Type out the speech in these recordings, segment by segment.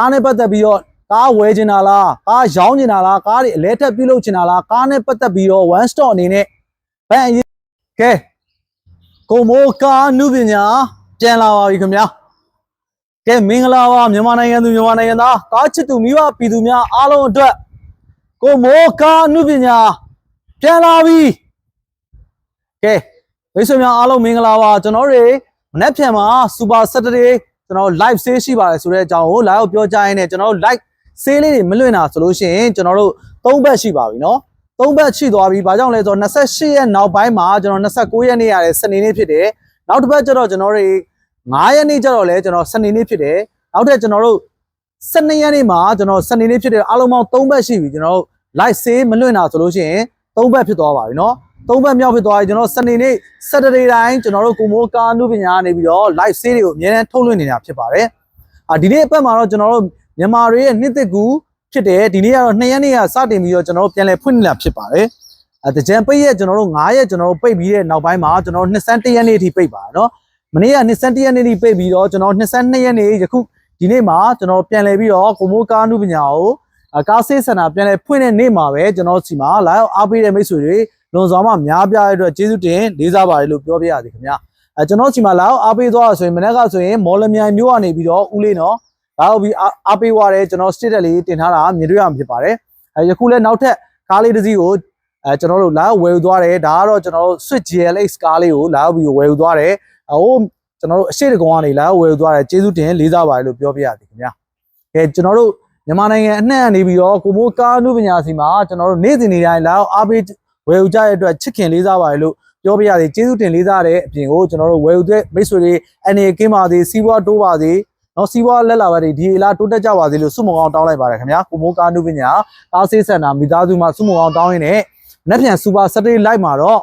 ကားနဲ့ပတ်သက်ပြီးတော့ကားဝယ်ချင်တာလားကားရောင်းချင်တာလားကားတွေအလဲထက်ပြုလုပ်ချင်တာလားကားနဲ့ပတ်သက်ပြီးတော့ one stop အနေနဲ့ဘန်အရေးကဲကိုမိုးကားနုပညာပြန်လာပါပြီခင်ဗျာကဲမင်္ဂလာပါမြန်မာနိုင်ငံသူမြန်မာနိုင်ငံသားကားချစ်သူမိဘပြည်သူများအားလုံးအတွက်ကိုမိုးကားနုပညာပြန်လာပြီကဲမိတ်ဆွေများအားလုံးမင်္ဂလာပါကျွန်တော်တို့မနေ့ပြန်မှာ Super Saturday ကျွန်တော် live sale ရှိပါတယ်ဆိုတဲ့အကြောင်းကို live ကိုပြောကြရင်းနဲ့ကျွန်တော်တို့ live sale လေးတွေမလွင့်တာဆိုလို့ရှိရင်ကျွန်တော်တို့၃ဘက်ရှိပါပြီเนาะ၃ဘက်ရှိသွားပြီဘာကြောင့်လဲဆိုတော့28ရက်နောက်ပိုင်းမှာကျွန်တော်29ရက်နေ့ရတယ်စနေနေ့ဖြစ်တယ်နောက်တစ်ပတ်ကျတော့ကျွန်တော်တို့9ရက်နေ့ကျတော့လဲကျွန်တော်စနေနေ့ဖြစ်တယ်နောက်ထပ်ကျွန်တော်တို့12ရက်နေ့မှာကျွန်တော်စနေနေ့ဖြစ်တယ်အားလုံးပေါင်း3ဘက်ရှိပြီကျွန်တော်တို့ live sale မလွင့်တာဆိုလို့ရှိရင်၃ဘက်ဖြစ်သွားပါပြီเนาะ သုံးဘက်မြောက်ဖြစ်သွားပြီကျွန်တော်စနေနေ့ Saturday တိုင်းကျွန်တော်တို့ကိုမိုးကားနုပညာနေပြီးတော့ live sale တွေကိုအများအားထုတ်လွှင့်နေတာဖြစ်ပါတယ်။အာဒီနေ့အပတ်မှာတော့ကျွန်တော်တို့မြန်မာတွေရဲ့နှစ်သက်ကူဖြစ်တယ်ဒီနေ့ကတော့2ရက်နေ့ကစတင်ပြီးတော့ကျွန်တော်တို့ပြန်လည်ဖွင့်နေတာဖြစ်ပါတယ်။အဲတကြံပိတ်ရက်ကျွန်တော်တို့9ရက်ကျွန်တော်တို့ပိတ်ပြီးတဲ့နောက်ပိုင်းမှာကျွန်တော်တို့21ရက်နေ့အထိပိတ်ပါနော်။မနေ့က21ရက်နေ့အထိပိတ်ပြီးတော့ကျွန်တော်22ရက်နေ့ယခုဒီနေ့မှာကျွန်တော်ပြန်လည်ပြီးတော့ကိုမိုးကားနုပညာကိုအကားဆေးစင်တာပြန်လည်ဖွင့်တဲ့နေ့မှာပဲကျွန်တော်စီမှာလာရောက်အားပေးတဲ့မိတ်ဆွေတွေ လွန်စွာမှများပြားတဲ့အတွက်ကျေးဇူးတင်လေးစားပါတယ်လို့ပြောပြရစီခင်ဗျာအဲကျွန်တော်စီမှာလာရောက်အားပေးသွားတာဆိုရင်မနေ့ကဆိုရင်မော်လမြိုင်မြို့ကနေပြီးတော့ဦးလေးနော်လာရောက်ပြီးအားပေးသွားတယ်ကျွန်တော် state လေးတင်ထားတာမြင်တွေ့ရမှာဖြစ်ပါတယ်အဲယခုလည်းနောက်ထပ်ကားလေးတစ်စီးကိုအဲကျွန်တော်တို့လာရောက်ဝယ်ယူသွားတယ်ဒါကတော့ကျွန်တော်တို့ Switch GLX ကားလေးကိုလာရောက်ပြီးဝယ်ယူသွားတယ်ဟိုကျွန်တော်တို့အရှိတကောင်ကနေလာရောက်ဝယ်ယူသွားတယ်ကျေးဇူးတင်လေးစားပါတယ်လို့ပြောပြရစီခင်ဗျာကဲကျွန်တော်တို့မြန်မာနိုင်ငံအနှံ့နေပြီးတော့ကိုမိုးကားနုပညာစီမှာကျွန်တော်တို့နေ့စဉ်နေ့တိုင်းလာရောက်အားပေး ဝယ်ယူကြတဲ့အတွက်ချစ်ခင်လေးစားပါတယ်လို့ပြောပြရစီကျေးဇူးတင်လေးစားတဲ့အပြင်ကိုကျွန်တော်တို့ဝယ်ယူတဲ့မိတ်ဆွေတွေအနေကင်းပါစေစီးပွားတိုးပါစေနော်စီးပွားလက်လာပါတွေဒီလားတိုးတက်ကြပါစေလို့ဆုမကောင်းတောင်းလိုက်ပါတယ်ခင်ဗျာကိုမိုးကားနုပညာအားဆေးစင်တာမိသားစုမှာဆုမကောင်းတောင်းရင်းနဲ့နက်ပြန်စူပါစတေးလိုက်မှာတော့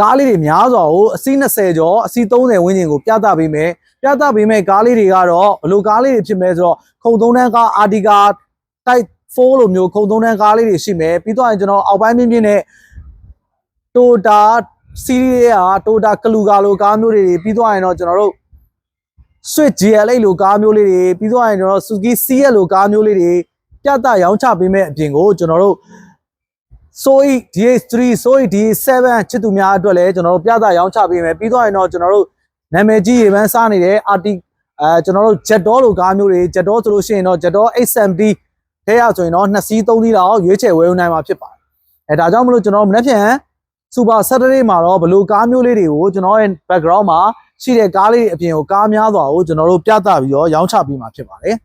ကားလေးတွေများစွာကိုအစီး20ကျော်အစီး30ဝန်းကျင်ကိုပြသပေးမယ်ပြသပေးမယ်ကားလေးတွေကတော့ဘယ်လိုကားလေးတွေဖြစ်မလဲဆိုတော့ခုံသုံးတန်းကားအာဒီကာတိုက် 4လိုမျိုးခုံသုံးတန်းကားလေးတွေရှိမယ်ပြီးတော့ရင်ကျွန်တော်အောက်ပိုင်းပြင်းပြင်းနဲ့တိုတာစီးရီးယာတိုတာကလူကာလိုကားမျိုးတွေပြီးတော့ရင်တော့ကျွန်တော်တို့ Switch GLA လိုကားမျိုးလေးတွေပြီးတော့ရင်ကျွန်တော် Suzuki CL လိုကားမျိုးလေးတွေပြသရောင်းချပေးမဲ့အပြင်ကိုကျွန်တော်တို့ Soi DH3 Soi D7 ချစ်သူများအတွက်လည်းကျွန်တော်တို့ပြသရောင်းချပေးမယ်ပြီးတော့ရင်တော့ကျွန်တော်တို့နာမည်ကြီးရေပန်းစားနေတဲ့ RT အဲကျွန်တော်တို့ Jetdoor လိုကားမျိုးတွေ Jetdoor ဆိုလို့ရှိရင်တော့ Jetdoor 870 ထဲရဆိုရင်တော့2စီး3စီးလောက်ရွေးချယ်ဝယ်ယူနိုင်မှာဖြစ်ပါတယ်အဲဒါကြောင့်မလို့ကျွန်တော်မနေ့ဖြန် Super Saturday မှာတော့ဘယ်လိုကားမျိုးလေးတွေကိုကျွန်တော်ရဲ့ background မှာရှိတဲ့ကားလေးအပြင်ကိုကားများစွာကိုကျွန်တော်တို့ပြသပြီးတော့ရောင်းချပေးမှာဖြစ်ပါတယ်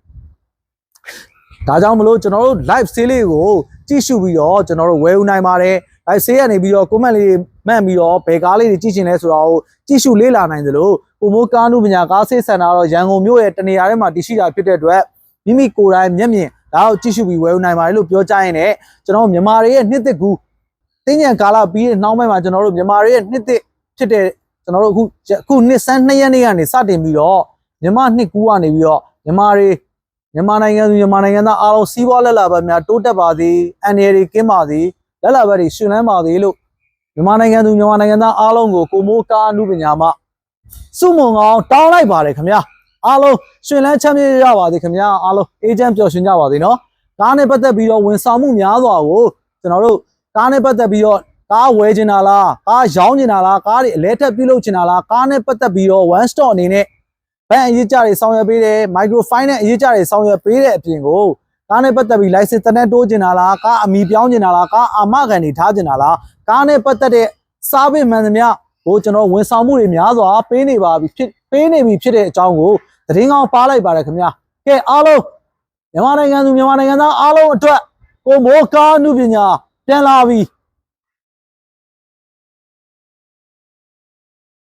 ဒါကြောင့်မလို့ကျွန်တော်တို့ live sale လေးကိုကြည့်ရှုပြီးတော့ကျွန်တော်တို့ဝယ်ယူနိုင်ပါတယ် live sale ကနေပြီးတော့ comment လေးမှတ်ပြီးတော့ဘယ်ကားလေးတွေကြည့်ချင်လဲဆိုတော့ကြည့်ရှုလေ့လာနိုင်သလိုပုံမိုးကားနုပညာကားဆေးစင်တာတော့ရန်ကုန်မြို့ရဲ့တနေရာထဲမှာတည်ရှိတာဖြစ်တဲ့အတွက်မိမိကိုယ်တိုင်မျက်မြင် ဒါကိုကြည့်ရှုပြီးဝယ်ယူနိုင်ပါတယ်လို့ပြောကြရင်လည်းကျွန်တော်မြန်မာတွေရဲ့နှစ်သက်ကူတင်းညံကာလပြီးတဲ့နှောင်းပိုင်းမှာကျွန်တော်တို့မြန်မာတွေရဲ့နှစ်သက်ဖြစ်တဲ့ကျွန်တော်တို့အခုအခုနှစ်ဆန်း2ရက်နေ့ကနေစတင်ပြီးတော့မြန်မာနှစ်ကူကနေပြီးတော့မြန်မာတွေမြန်မာနိုင်ငံသူမြန်မာနိုင်ငံသားအားလုံးစီးပွားလက်လာဘက်များတိုးတက်ပါစေအန်ရည်ကင်းပါစေလက်လာဘက်တွေရှင်လန်းပါစေလို့မြန်မာနိုင်ငံသူမြန်မာနိုင်ငံသားအားလုံးကိုကိုမိုးကားအမှုပညာမှာစုမုံကောင်တောင်းလိုက်ပါတယ်ခင်ဗျာ အားလုံးရှင်လန်းချမ်းမြေ့ရပါစေခင်ဗျာအားလုံးအေဂျင့်ပျော်ရွှင်ကြပါစေနော်ကားနဲ့ပတ်သက်ပြီးတော့ဝန်ဆောင်မှုများစွာကိုကျွန်တော်တို့ကားနဲ့ပတ်သက်ပြီးတော့ကားဝယ်ချင်တာလားကားရောင်းချင်တာလားကားတွေအလဲထက်ပြုလုပ်ချင်တာလားကားနဲ့ပတ်သက်ပြီးတော့ one stop အနေနဲ့ဘဏ်အရေးကြတွေဆောင်ရွက်ပေးတယ် micro finance အရေးကြတွေဆောင်ရွက်ပေးတဲ့အပြင်ကိုကားနဲ့ပတ်သက်ပြီး license တနက်တိုးချင်တာလားကားအမီပြောင်းချင်တာလားကားအာမခံတွေထားချင်တာလားကားနဲ့ပတ်သက်တဲ့ service မှန်သမျှကိုကျွန်တော်ဝန်ဆောင်မှုတွေများစွာပေးနေပါပြီဖြစ်ပေးနေပြီဖြစ်တဲ့အကြောင်းကို သတင်းကောင်းပါလိုက်ပါတယ်ခင်ဗျာကဲအားလုံးမြန်မာနိုင်ငံသူမြန်မာနိုင်ငံသားအားလုံးအတွက်ကိုမိုးကားနုပညာပြန်လာပြီ